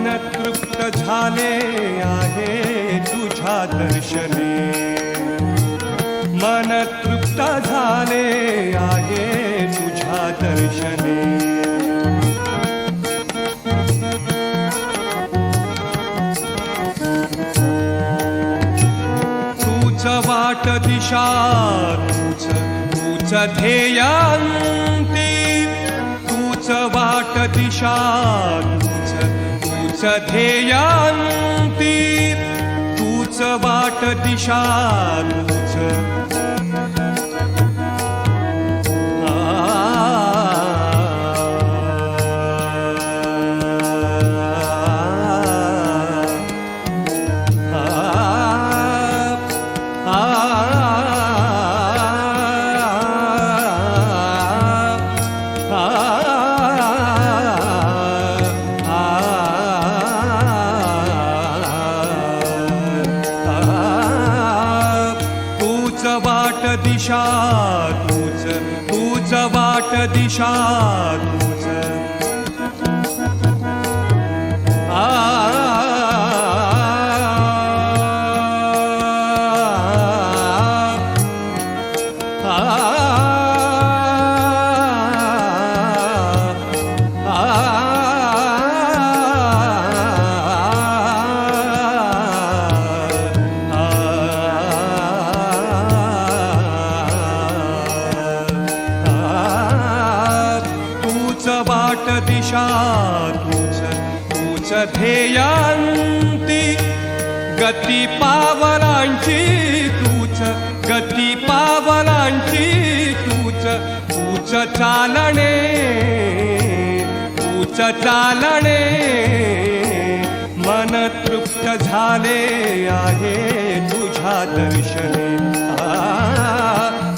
मन तृप्त झाले आहे तुझ्या दर्शने. मन तृप्त झाले आहे तुझ्या दर्शने. तूच वाट दिशा तूच तूच ध्येयांती. तूच वाट दिशा तूच तूच ध्येयांती तूच वाट दिशा तूच दिशा तूच तूच वाट दिशा तूच आ तूच च ध्येयांती गती पावलांची तूच गती पावलांची तूच तूच चालणे तूच चालणे. मन तृप्त झाले आहे तुझ्या दर्शने.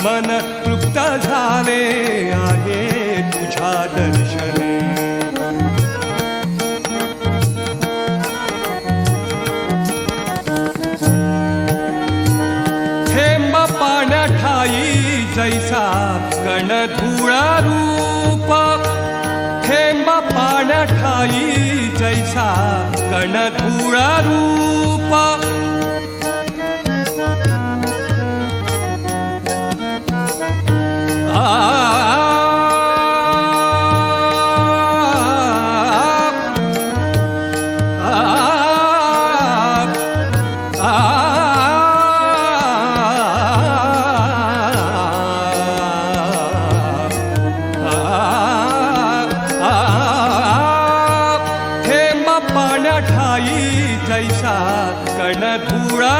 मन तृप्त झाले आहे तुझ्या दर्शने. धुळा रूप थेंब पाण्या ठाई जैसा कण धुळा रूप ीसा पूरा